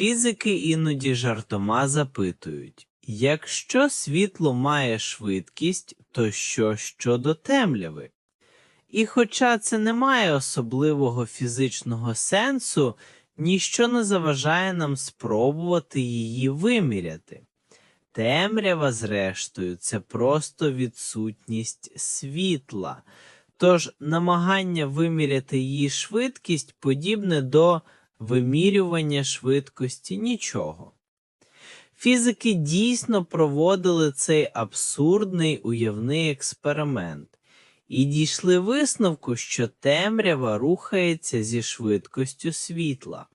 Фізики іноді жартома запитують, якщо світло має швидкість, то що щодо темряви? І хоча це не має особливого фізичного сенсу, ніщо не заважає нам спробувати її виміряти. Темрява, зрештою, це просто відсутність світла. Тож намагання виміряти її швидкість подібне до вимірювання швидкості нічого. Фізики дійсно проводили цей абсурдний уявний експеримент і дійшли висновку, що темрява рухається зі швидкістю світла.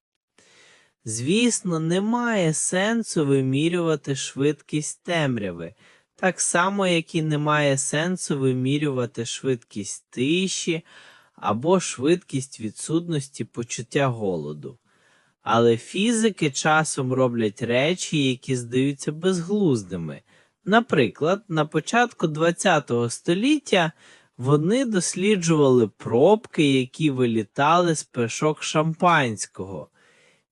Звісно, немає сенсу вимірювати швидкість темряви, так само, як і немає сенсу вимірювати швидкість тиші або швидкість відсутності почуття голоду. Але фізики часом роблять речі, які здаються безглуздими. Наприклад, на початку ХХ століття вони досліджували пробки, які вилітали з пешок шампанського.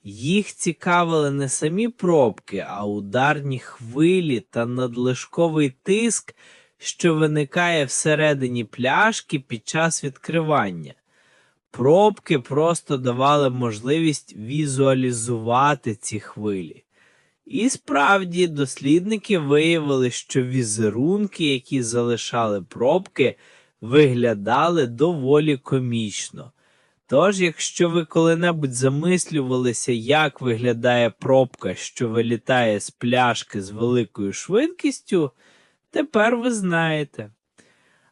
Їх цікавили не самі пробки, а ударні хвилі та надлишковий тиск, що виникає всередині пляшки під час відкривання. Пробки просто давали можливість візуалізувати ці хвилі. І справді дослідники виявили, що візерунки, які залишали пробки, виглядали доволі комічно. Тож, якщо ви коли-небудь замислювалися, як виглядає пробка, що вилітає з пляшки з великою швидкістю, тепер ви знаєте.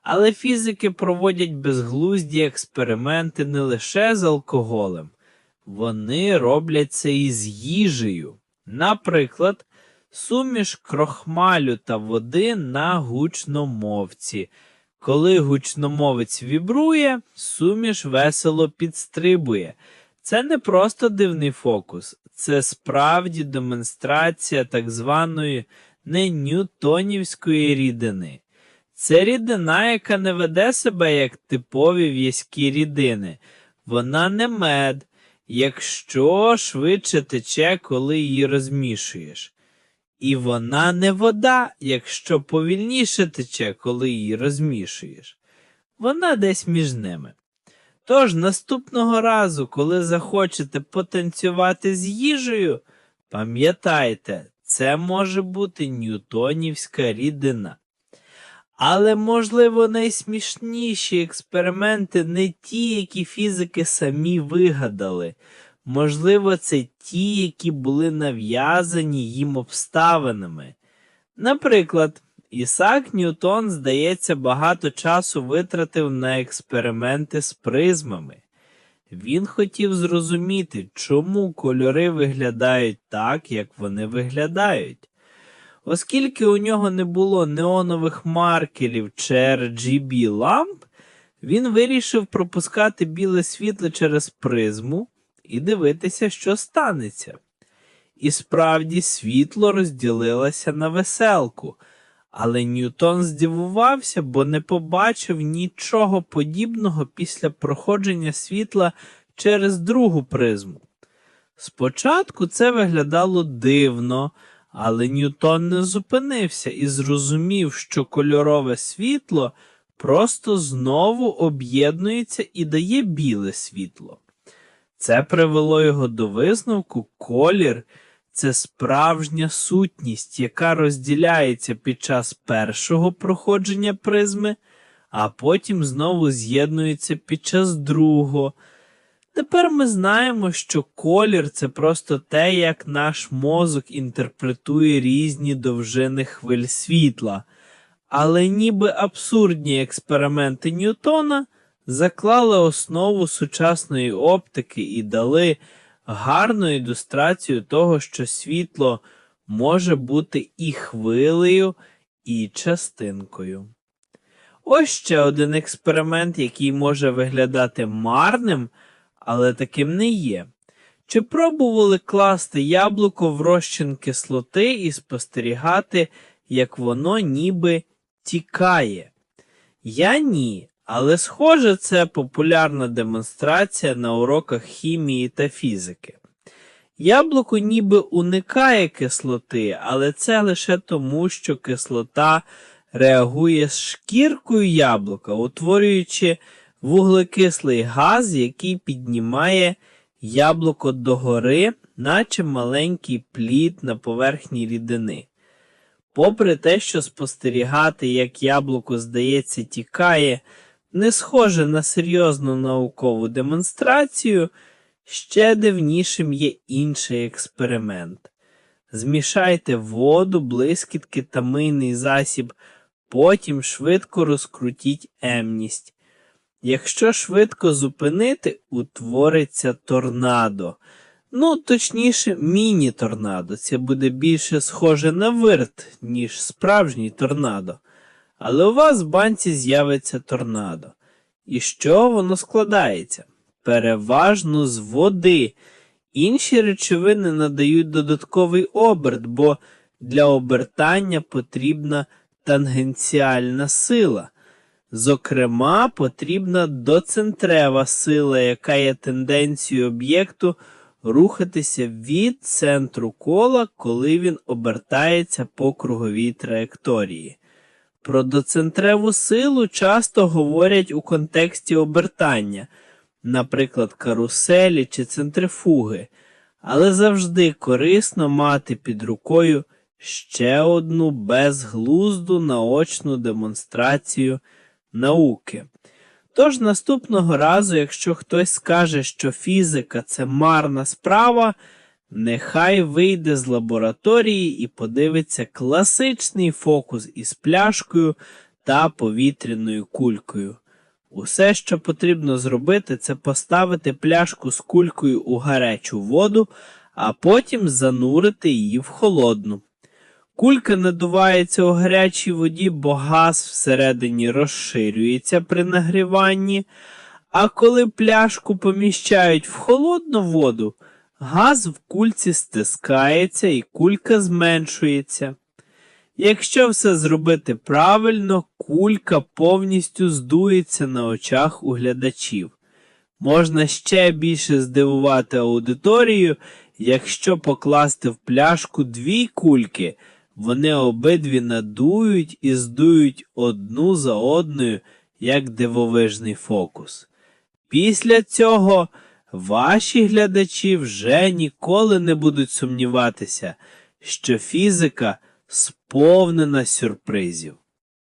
Але фізики проводять безглузді експерименти не лише з алкоголем, вони роблять це і з їжею. Наприклад, суміш крохмалю та води на гучномовці. Коли гучномовець вібрує, суміш весело підстрибує. Це не просто дивний фокус, це справді демонстрація так званої не ньютонівської рідини. Це рідина, яка не веде себе як типові в'язкі рідини. Вона не мед, якщо швидше тече, коли її розмішуєш. І вона не вода, якщо повільніше тече, коли її розмішуєш. Вона десь між ними. Тож наступного разу, коли захочете потанцювати з їжею, пам'ятайте, це може бути ньютонівська рідина. Але, можливо, найсмішніші експерименти не ті, які фізики самі вигадали. Можливо, це ті, які були нав'язані їм обставинами. Наприклад, Ісак Ньютон, здається, багато часу витратив на експерименти з призмами. Він хотів зрозуміти, чому кольори виглядають так, як вони виглядають. Оскільки у нього не було неонових маркерів чи RGB ламп, він вирішив пропускати біле світло через призму і дивитися, що станеться. І справді світло розділилося на веселку, але Ньютон здивувався, бо не побачив нічого подібного після проходження світла через другу призму. Спочатку це виглядало дивно, але Ньютон не зупинився і зрозумів, що кольорове світло просто знову об'єднується і дає біле світло. Це привело його до висновку колір це справжня сутність, яка розділяється під час першого проходження призми, а потім знову з'єднується під час другого. Тепер ми знаємо, що колір це просто те, як наш мозок інтерпретує різні довжини хвиль світла, але ніби абсурдні експерименти Ньютона заклали основу сучасної оптики і дали гарну ілюстрацію того, що світло може бути і хвилею, і частинкою. Ось ще один експеримент, який може виглядати марним, але таким не є. Чи пробували класти яблуко в розчин кислоти і спостерігати, як воно ніби тікає? Я ні, але схоже, це популярна демонстрація на уроках хімії та фізики. Яблуко ніби уникає кислоти, але це лише тому, що кислота реагує з шкіркою яблука, утворюючи вуглекислий газ, який піднімає яблуко догори, наче маленький плід на поверхні рідини. Попри те, що спостерігати, як яблуко, здається, тікає, не схоже на серйозну наукову демонстрацію, ще дивнішим є інший експеримент. Змішайте воду, блискітки та мийний засіб, потім швидко розкрутіть емність. Якщо швидко зупинити, утвориться торнадо. Ну, точніше, міні-торнадо. Це буде більше схоже на вирт, ніж справжній торнадо. Але у вас в банці з'явиться торнадо. І чого воно складається? Переважно з води. Інші речовини надають додатковий оберт, бо для обертання потрібна тангенціальна сила. Зокрема, потрібна доцентрева сила, яка є тенденцією об'єкту рухатися від центру кола, коли він обертається по круговій траєкторії. Про доцентреву силу часто говорять у контексті обертання, наприклад, каруселі чи центрифуги, але завжди корисно мати під рукою ще одну безглузду наочну демонстрацію науки. Тож наступного разу, якщо хтось скаже, що фізика це марна справа, нехай вийде з лабораторії і подивиться класичний фокус із пляшкою та повітряною кулькою. Усе, що потрібно зробити, це поставити пляшку з кулькою у гарячу воду, а потім занурити її в холодну. Кулька надувається у гарячій воді, бо газ всередині розширюється при нагріванні, а коли пляшку поміщають в холодну воду, газ в кульці стискається і кулька зменшується. Якщо все зробити правильно, кулька повністю здується на очах у глядачів. Можна ще більше здивувати аудиторію, якщо покласти в пляшку дві кульки, вони обидві надують і здують одну за одною, як дивовижний фокус. Після цього ваші глядачі вже ніколи не будуть сумніватися, що фізика сповнена сюрпризів.